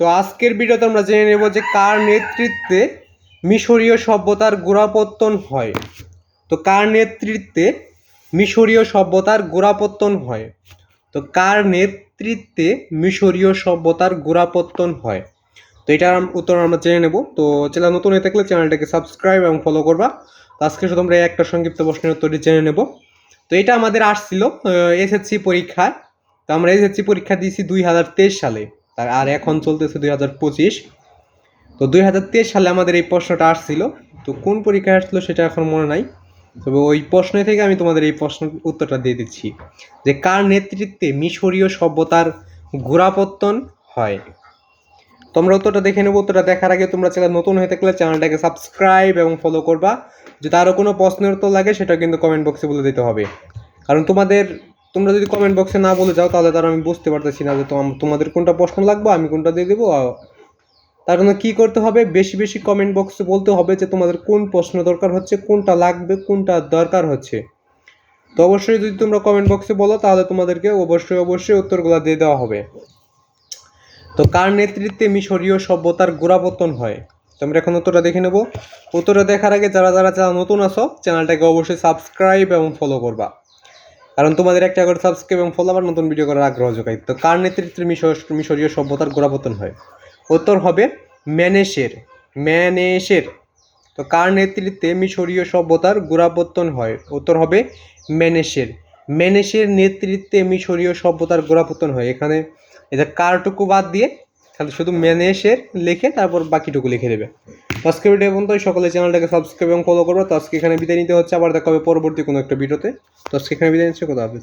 তো আজকের ভিডিওতে আমরা জেনে নেব যে কার নেতৃত্বে মিশরীয় সভ্যতার গোড়াপত্তন হয়। তো কার নেতৃত্বে মিশরীয় সভ্যতার গোড়াপত্তন হয়? তো কার নেতৃত্বে মিশরীয় সভ্যতার গোড়াপত্তন হয়? তো এটার উত্তর আমরা জেনে নেব। তো চ্যানেল নতুন হয়ে থাকলে চ্যানেলটাকে সাবস্ক্রাইব এবং ফলো করবা। তো আজকে শুধু আমরা একটা সংক্ষিপ্ত প্রশ্নের উত্তরটি জেনে নেব। তো এটা আমাদের আসছিল এসএসসি পরীক্ষায়। তো আমরা এসএসসি পরীক্ষা দিয়েছি দুই হাজার তেইশ সালে। তার আর এখন চলতেছে দুই হাজার পঁচিশ। তো দুই হাজার তেইশ সালে আমাদের এই প্রশ্নটা আসছিল। তো কোন পরীক্ষায় আসছিল সেটা এখন মনে নাই। তবে ওই প্রশ্ন থেকে আমি তোমাদের এই প্রশ্ন উত্তরটা দিয়ে দিচ্ছি। যে কার নেতৃত্বে মিশরীয় সভ্যতার গোড়াপত্তন হয়? তোমরা উত্তরটা দেখে নেব। উত্তরটা দেখার আগে তোমরা চ্যানেল নতুন হয়ে থাকলে চ্যানেলটাকে সাবস্ক্রাইব এবং ফলো করবা। যদি আরও কোনো প্রশ্নের উত্তর লাগে সেটা কিন্তু কমেন্ট বক্সে বলে দিতে হবে। কারণ তোমাদের তোমরা যদি কমেন্ট বক্সে না বলে যাও, তাহলে তার আমি বুঝতে পারতেছি না যে তোমাদের কোনটা প্রশ্ন লাগবে, আমি কোনটা দিয়ে দেবো। তার জন্য কী করতে হবে? বেশি বেশি কমেন্ট বক্সে বলতে হবে যে তোমাদের কোন প্রশ্ন দরকার হচ্ছে, কোনটা লাগবে, কোনটা দরকার হচ্ছে। তো অবশ্যই যদি তোমরা কমেন্ট বক্সে বলো, তাহলে তোমাদেরকে অবশ্যই অবশ্যই উত্তরগুলো দিয়ে দেওয়া হবে। তো কার নেতৃত্বে মিশরীয় সভ্যতার গোড়াপত্তন হয়? তো আমরা এখন উত্তরটা দেখে নেব। উত্তরটা দেখার আগে যারা যারা চ্যানেল নতুন আসো চ্যানেলটাকে অবশ্যই সাবস্ক্রাইব এবং ফলো করবা। কারণ তোমাদের একটা করে সাবস্ক্রাইব এবং ফলো আবার নতুন ভিডিও করার আগ্রহ যোগায় তো কার নেতৃত্বে মিশর, মিশরীয় সভ্যতার গোড়াপতন হয়? উত্তর হবে ম্যানেশের ম্যানেশের তো কার নেতৃত্বে মিশরীয় সভ্যতার গোড়াপত্তন হয়? উত্তর হবে ম্যানেশের ম্যানেশের নেতৃত্বে মিশরীয় সভ্যতার গোড়াপত্তন হয়। এখানে এটা কারটুকু বাদ দিয়ে তাহলে শুধু ম্যানেশের লিখে তারপর বাকিটুকু লিখে দেবে। আজকে ভিডিও পর্যন্ত সকলে চ্যানেলটাকে সাবস্ক্রাইব এবং ফলো করব তো আজকে এখানে বিদায় নিতে হচ্ছে। আবার দেখা হবে পরবর্তী কোনো একটা ভিডিওতে তো। আজকে এখানে বিদায় নিচ্ছে। কথা হবে